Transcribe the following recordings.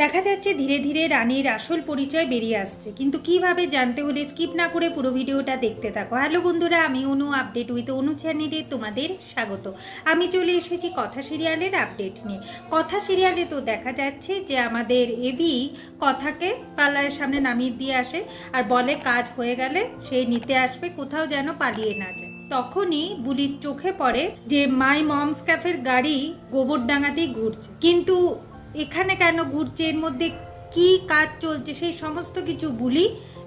দেখা যাচ্ছে ধীরে ধীরে রানীর আসল পরিচয় বেরিয়ে আসছে। কিন্তু কীভাবে জানতে হলে স্কিপ না করে পুরো ভিডিওটা দেখতে থাকো। হ্যালো বন্ধুরা, আমি অনু আপডেট উইথ অনু চ্যানেলে তোমাদের স্বাগত। আমি চলে এসেছি কথা সিরিয়ালের আপডেট নিয়ে। কথা সিরিয়ালে তো দেখা যাচ্ছে যে আমাদের এভি কথাকে পার্লারের সামনে নামিয়ে দিয়ে আসে আর বলে কাজ হয়ে গেলে সে নিতে আসবে, কোথাও যেন পালিয়ে না যায়। তখনই বুলির চোখে পড়ে যে মাই মমস ক্যাফের গাড়ি গোবরডাঙ্গাতেই ঘুরছে। কিন্তু এখানে কেন ঘুরছে, এর মধ্যে কি কাজ চলছে, সেই সমস্ত কিছু বুলি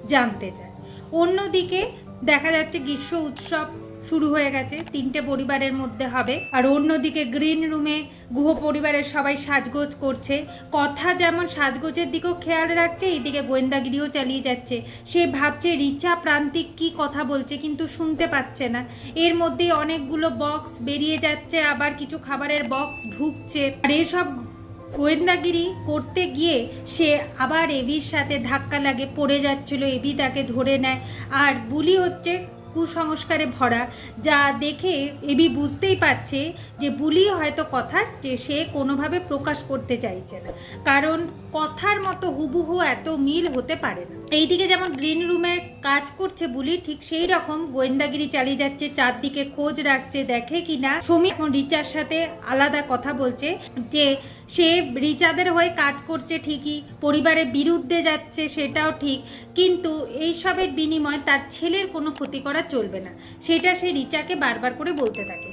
জানতে চায়। অন্যদিকে দেখা যাচ্ছে গ্রীষ্ম উৎসব শুরু হয়ে গেছে, তিনটে পরিবারের মধ্যে হবে। আর অন্যদিকে গ্রিন রুমে গুহ পরিবারের সবাই সাজগোজ করছে। কথা যেমন সাজগোজের দিকেও খেয়াল রাখছে, এইদিকে গোয়েন্দাগিরিও চালিয়ে যাচ্ছে। সে ভাবছে রিচা প্রান্তিক কি কথা বলছে, কিন্তু শুনতে পাচ্ছে না। এর মধ্যে অনেকগুলো বক্স বেরিয়ে যাচ্ছে, আবার কিছু খাবারের বক্স ঢুকছে। আর এসব গোয়েন্দাগিরি করতে গিয়ে সে আবার এবির সাথে ধাক্কা লাগে, পড়ে যাচ্ছিল। এবি তাকে ধরে নেয়। আর বুলি হচ্ছে কুসংস্কারে ভরা, যা দেখে এবি বুঝতেই পারছে যে বুলি হয়তো কথা যে সে কোনোভাবে প্রকাশ করতে চাইছে না। কারণ কথার মতো হুবহু এত মিল হতে পারে না। এইদিকে যেমন গ্রিন রুমে কাজ করছে বুলি, ঠিক সেই রকম গোয়েন্দাগিরি চালিয়ে যাচ্ছে, চারদিকে খোঁজ রাখছে, দেখে কিনা। সমী এখন রিচার সাথে আলাদা কথা বলছে যে সে রিচাদের হয়ে কাজ করছে ঠিকই পরিবারের বিরুদ্ধে যাচ্ছে সেটাও ঠিক, কিন্তু এইসবের বিনিময়ে তার ছেলের কোনো ক্ষতি করা চলবে না। সেটা সে রিচাকে বারবার করে বলতে থাকে।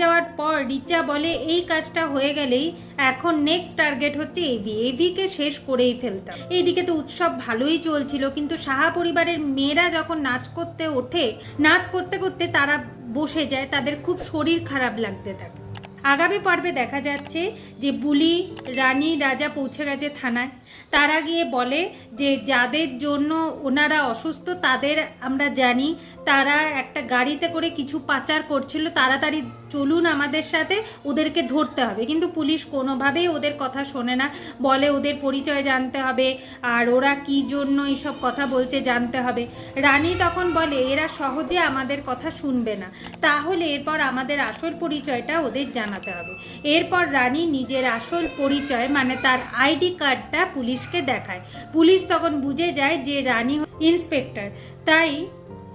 যাওয়ার পর রিচা বলে, এই কাজটা হয়ে গেলেই এখন নেক্সট টার্গেট হচ্ছে এভি এভিকে শেষ করেই ফেলতাম। এইদিকে তো উৎসব ভালোই চলছিল, কিন্তু সাহা পরিবারের মেয়েরা যখন নাচ করতে ওঠে, নাচ করতে করতে তারা বসে যায়, তাদের খুব শরীর খারাপ লাগতে থাকে। আগামী পর্বে দেখা যাচ্ছে যে বুলি রানী রাজা পৌঁছে গেছে থানায়। তারা গিয়ে বলে যে যাদের জন্য ওনারা অসুস্থ, তাদের আমরা জানি, তারা একটা গাড়িতে করে কিছু পাচার করছিল, তাড়াতাড়ি চলুন আমাদের সাথে, ওদেরকে ধরতে হবে। কিন্তু পুলিশ কোনোভাবেই ওদের কথা শোনে না। বলে ওদের পরিচয় জানতে হবে, আর ওরা কি জন্য এইসব কথা বলছে জানতে হবে। রানী তখন বলে, এরা সহজে আমাদের কথা শুনবে না। তাহলে এরপর আমাদের আসল পরিচয়টা ওদের জানাতে হবে। এরপর রানী নিজের আসল পরিচয় মানে তার আইডি কার্ডটা পুলিশকে দেখায়। পুলিশ তখন বুঝে যায় যে রানী ইন্সপেক্টর। তাই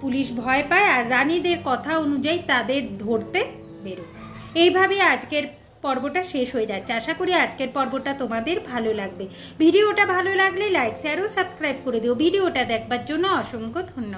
পুলিশ ভয় পায় আর রানীদের কথা অনুযায়ী তাদের ধরতে বেরোয়। এইভাবেই আজকের পর্বটা শেষ হয়ে যাচ্ছে। আশা করি আজকের পর্বটা তোমাদের ভালো লাগবে। ভিডিওটা ভালো লাগলে লাইক শেয়ার ও সাবস্ক্রাইব করে দিও। ভিডিওটা দেখবার জন্য অসংখ্য ধন্যবাদ।